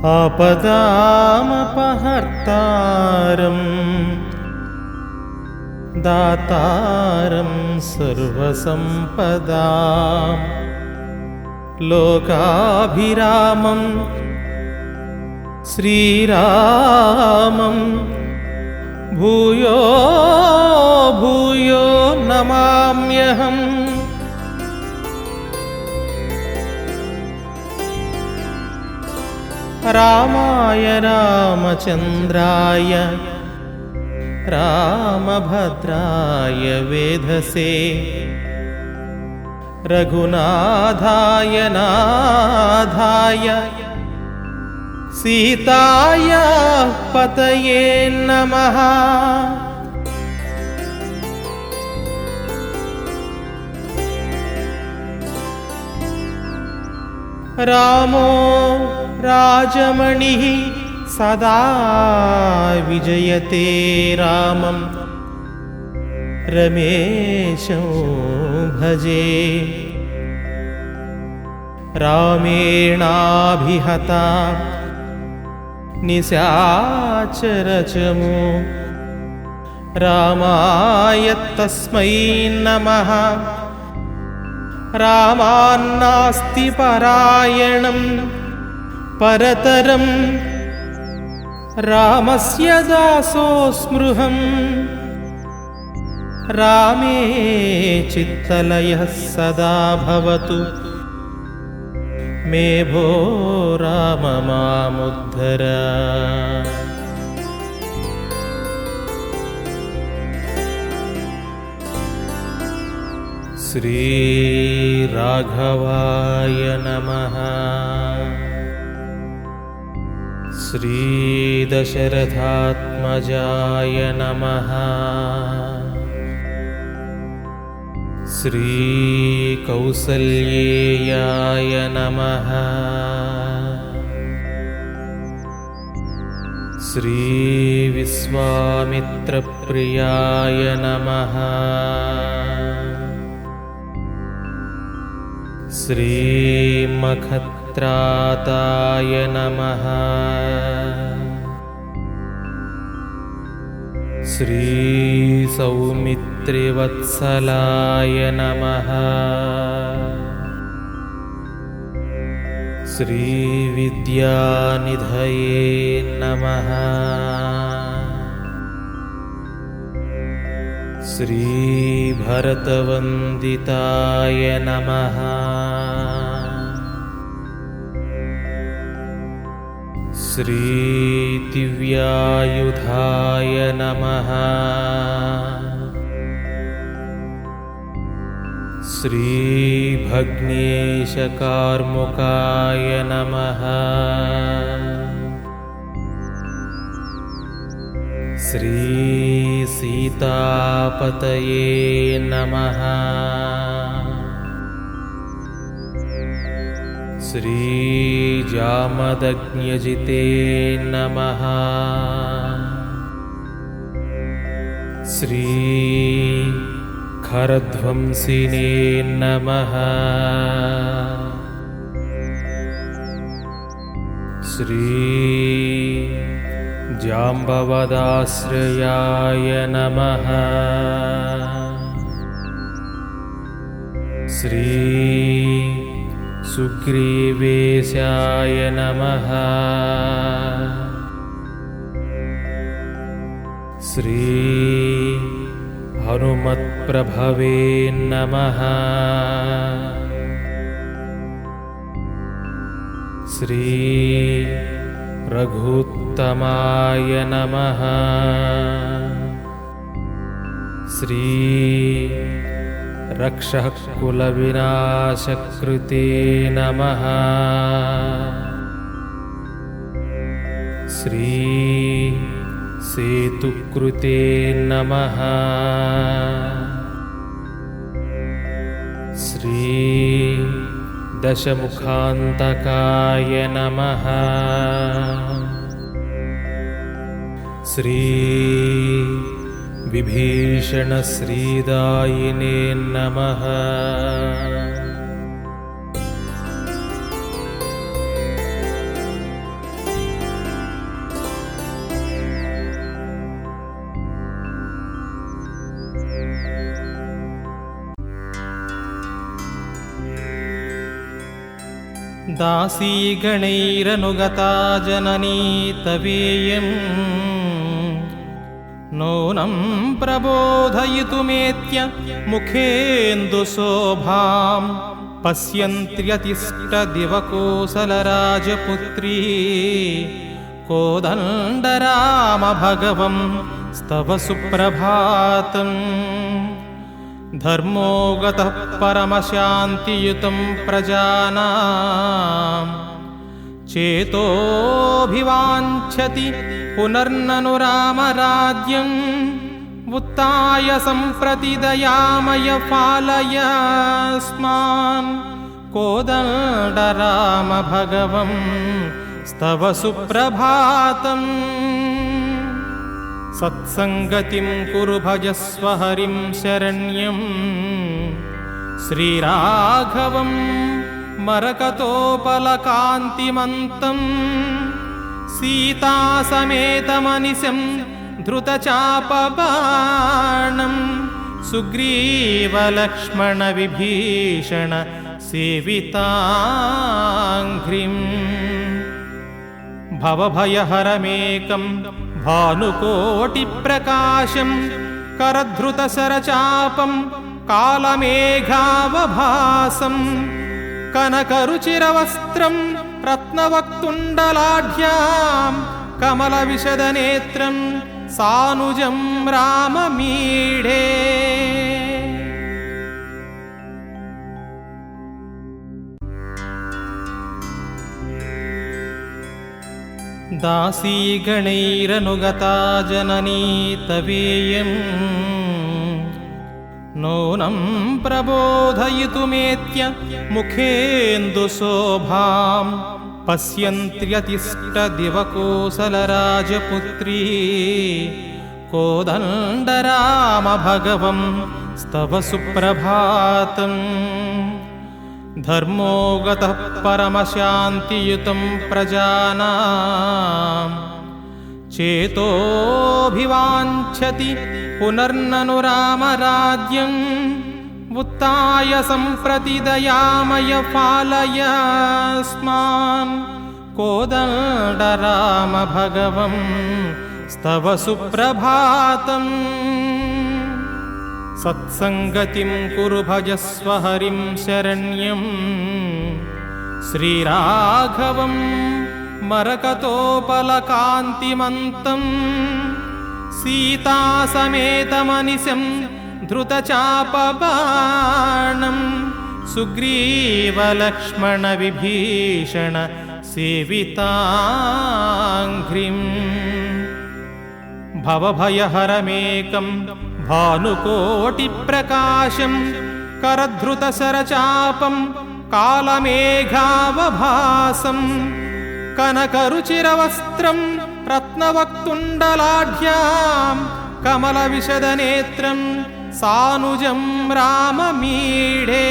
आपदामपहर्तारम् दातारं सर्वसम्पदा लोकाभिरामं श्रीरामं भूयो भूयो नमाम्यहम् रामाय रामचन्द्राय रामभद्राय वेधसे रघुनाथाय नाथाय सीताय पतये नमः। रामो राजमणिः सदा विजयते रामं। रमेशं भजे। रामेणाभिहता। निशाचरचमु। रामाय तस्मै नमः। रामान्नास्ति परायणं परतरं। रामस्य दासोऽस्मृहम् रामे चित्तलयः सदा भवतु। मे भो राम मामुद्धर। श्रीराघवाय नमः श्रीदशरथात्मजाय नमः। श्रीकौसल्येयाय नमः। श्रीविश्वामित्रप्रियाय नमः श्रीमखत्राताय नमः। श्रीसौमित्रिवत्सलाय नमः। श्रीविद्यानिधये नमः श्रीभरतवन्दिताय नमः। श्रीदिव्यायुधाय नमः। श्रीभग्नेशकार्मुकाय नमः श्रीसीतापतये नमः। श्रीजामदग्न्यजिते नमः। नमः श्रीजाम्बवदाश्रयाय नमः। श्रीसुग्रीवेशाय नमः। श्रीहनुमत्प्रभवे नमः श्रीरघुत्तमाय नमः। श्रीरक्षः कुलविनाशकृते नमः। श्रीसेतुकृते नमः श्रीदशमुखान्तकाय नमः। श्रीविभीषणश्रीदायिने नमः दासीगणैरनुगता जननी तवेयम् नूनं प्रबोधयितुमेत्य मुखेन्दुशोभां पश्यन्त्यतिष्ठदिवकोसलराजपुत्री कोदण्डरामभगवं स्तव सुप्रभातम् धर्मो गतः परमशान्तियुतं प्रजानाम् चेतोऽभिवाञ्छति पुनर्ननु रामराज्यम्। उत्ताय सम्प्रति दयामय पालयस्मान् कोदण्डराम भगवं स्तव सुप्रभातम् सत्सङ्गतिं कुरु भजस्व हरिं शरण्यम् श्रीराघवं मरकतोपलकान्तिमन्तम् सीतासमेतमनिशं धृतचापबाणं। सुग्रीवलक्ष्मणविभीषण सेविताङ्घ्रिम् भवभयहरमेकं भानुकोटिप्रकाशं करधृतशरचापं कालमेघावभासं कनकरुचिरवस्त्रं रत्नवक्तुण्डलाढ्यां कमलविशदनेत्रं सानुजं राममीढे दासीगणैरनुगता जननी तवेयम्। नूनं प्रबोधयितुमेत्य मुखेन्दुशोभां पश्यन्त्यतिष्ठदिवकोसलराजपुत्री। कोदण्डरामभगवं स्तव सुप्रभातम् धर्मो गतः परमशान्तियुतं प्रजानाम्। चेतोऽभिवाञ्छति पुनर्ननु रामराज्यम् उत्ताय सम्प्रति दयामय पालयस्मान् कोदण्डराम भगवं स्तव सुप्रभातम् सत्सङ्गतिं कुरु भजस्व हरिं शरण्यम् श्रीराघवं मरकतोपलकान्तिमन्तम् सीतासमेतमनिशं धृतचापबाणं। सुग्रीवलक्ष्मणविभीषण सेविताङ्घ्रिम् भवभयहरमेकं भानुकोटिप्रकाशं करधृतशरचापं कालमेघावभासं कनकरुचिरवस्त्रं रत्नवक्तुण्डलाढ्यां कमलविशदनेत्रं सानुजं राममीढे